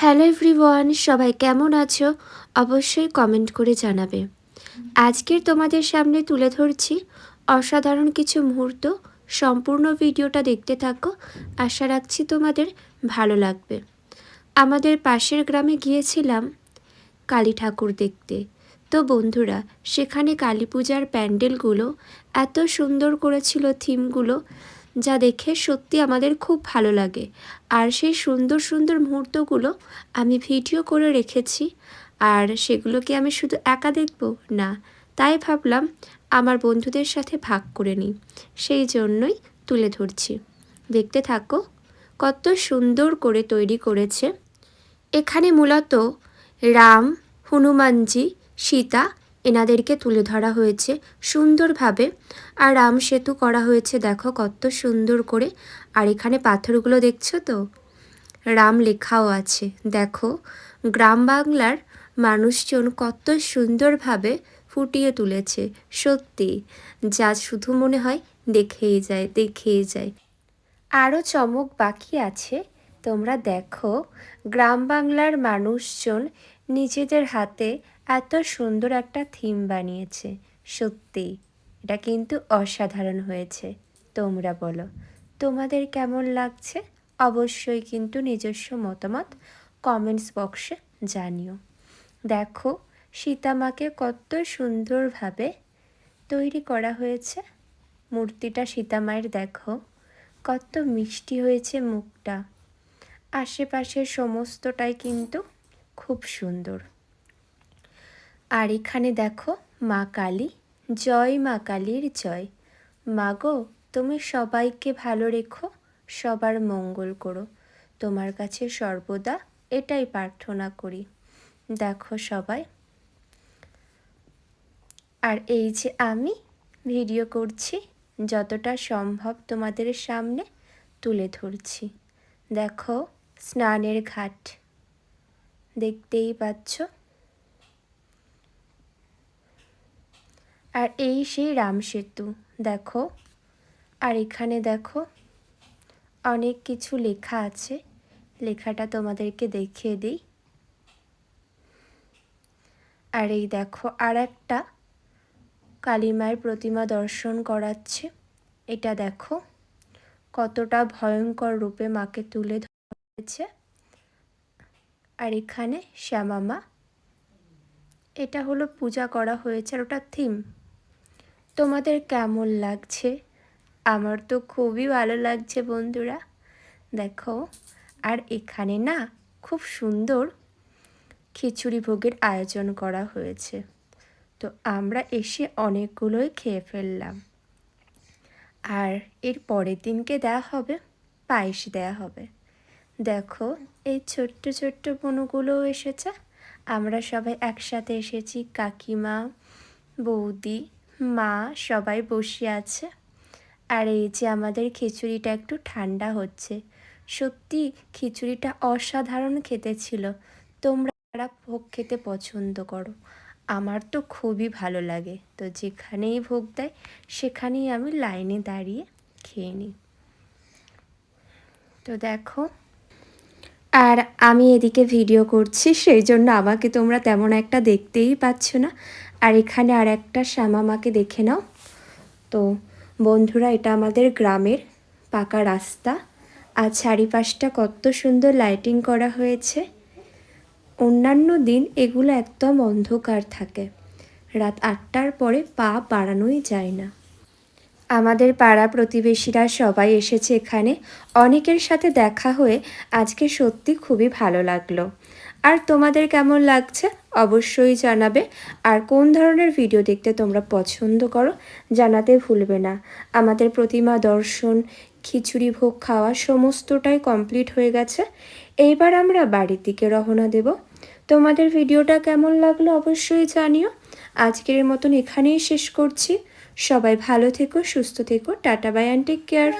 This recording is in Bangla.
হ্যালো এভরিওয়ান, সবাই কেমন আছো? অবশ্যই কমেন্ট করে জানাবে। আজকের তোমাদের সামনে তুলে ধরছি অসাধারণ কিছু মুহূর্ত। সম্পূর্ণ ভিডিওটা দেখতে থাকো। আশা রাখছি তোমাদের ভালো লাগবে। আমাদের পাশের গ্রামে গিয়েছিলাম কালী ঠাকুর দেখতে। তো বন্ধুরা, সেখানে কালী পূজার প্যান্ডেলগুলো এত সুন্দর করেছিল, থিমগুলো। যা দেখে সত্যি আমাদের খুব ভালো লাগে। আর সেই সুন্দর সুন্দর মুহূর্তগুলো আমি ভিডিও করে রেখেছি। আর সেগুলোকে আমি শুধু একা দেখব না, তাই ভাবলাম আমার বন্ধুদের সাথে ভাগ করে নিই। সেই জন্যই তুলে ধরছি। দেখতে থাকো, কত সুন্দর করে তৈরি করেছে। এখানে মূলত রাম, হনুমানজি, সীতা এনাদেরকে তুলে ধরা হয়েছে সুন্দরভাবে। আর রাম সেতু করা হয়েছে, দেখো কত সুন্দর করে। আর এখানে পাথরগুলো দেখছ তো? রাম লেখাও আছে, দেখো। গ্রাম বাংলার মানুষজন কত সুন্দরভাবে ফুটিয়ে তুলেছে, সত্যি। যা শুধু মনে হয় দেখেই যায় দেখেই যায়। আরও চমক বাকি আছে, তোমরা দেখো। গ্রাম বাংলার মানুষজন নিজেদের হাতে এত সুন্দর একটা থিম বানিয়েছে, সত্যি। এটা কিন্তু অসাধারণ হয়েছে, তোমরা বলো। তোমাদের কেমন লাগছে? অবশ্যই কিন্তু নিজস্ব মতামত কমেন্টস বক্সে জানিও। দেখো, সীতামাকে কত সুন্দরভাবে তৈরি করা হয়েছে। মূর্তিটা সীতামায়ের দেখো, কত মিষ্টি হয়েছে মুখটা। আশেপাশের সমস্তটাই কিন্তু খুব সুন্দর। আর এখানে দেখো মা কালী। জয় মা কালীর জয়। মা গো, তুমি সবাইকে ভালো রেখো, সবার মঙ্গল করো। তোমার কাছে সর্বদা এটাই প্রার্থনা করি। দেখো সবাই। আর এই যে আমি ভিডিও করছি, যতটা সম্ভব তোমাদের সামনে তুলে ধরছি। দেখো স্নানের ঘাট। দেখতেই পাচ্ছ? আর এই সেই রাম সেতু, দেখো। আর এখানে দেখো, অনেক কিছু লেখা আছে। লেখাটা তোমাদেরকে দেখিয়ে দিই। আর এই দেখো আর একটা কালীমায়ের প্রতিমা দর্শন করাচ্ছে। এটা দেখো, কতটা ভয়ঙ্কর রূপে মাকে তুলে ধরেছে। আর এখানে শ্যামা মা এটা হলো পূজা করা হয়েছে, আর ওটা থিম তোমাদের কেমন লাগছে? আমার তো খুবই ভালো লাগছে বন্ধুরা। দেখো, আর এখানে না খুব সুন্দর খিচুড়ি ভোগের আয়োজন করা হয়েছে। তো আমরা এসে অনেকগুলোই খেয়ে ফেললাম। আর এর পরের দিনকে দেওয়া হবে, পায়েস দেওয়া হবে। দেখো, এই ছোট্ট ছোট্ট বনুগুলোও এসেছে। আমরা সবাই একসাথে এসেছি, কাকিমা, বৌদি মা সবাই বসে আছে। আর এই যে আমাদের খিচুড়িটা একটু ঠান্ডা হচ্ছে। সত্যি খিচুড়িটা অসাধারণ খেতে ছিল। তোমরা যারা ভোগ খেতে পছন্দ করো, আমার তো খুবই ভালো লাগে। তো যেখানেই ভোগ দেয়, সেখানেই আমি লাইনে দাঁড়িয়ে খেয়ে নিই। তো দেখো আর আমি এদিকে ভিডিও করছি, সেই জন্য আমাকে তোমরা তেমন একটা দেখতেই পাচ্ছ না। আর এখানে আর একটা শ্যামা মাকে দেখে নাও। তো বন্ধুরা, এটা আমাদের গ্রামের পাকা রাস্তা। আর চারিপাশটা কত সুন্দর লাইটিং করা হয়েছে। অন্যান্য দিন এগুলো একদম অন্ধকার থাকে। রাত আটটার পরে পা বাড়ানোই যায় না। আমাদের পাড়া প্রতিবেশীরা সবাই এসেছে এখানে। অনেকের সাথে দেখা হয়ে আজকে সত্যি খুবই ভালো লাগল। আর তোমাদের কেমন লাগছে অবশ্যই জানাবে। আর কোন ধরনের ভিডিও দেখতে তোমরা পছন্দ করো জানাতে ভুলবে না। আমাদের প্রতিমা দর্শন, খিচুড়ি ভোগ খাওয়া সমস্তটাই কমপ্লিট হয়ে গেছে। এইবার আমরা বাড়ির দিকে রওনা দেব। তোমাদের ভিডিওটা কেমন লাগল অবশ্যই জানিও। আজকের মতন এখানেই শেষ করছি। সবাই ভালো থেকো সুস্থ থেকো tata bye and take care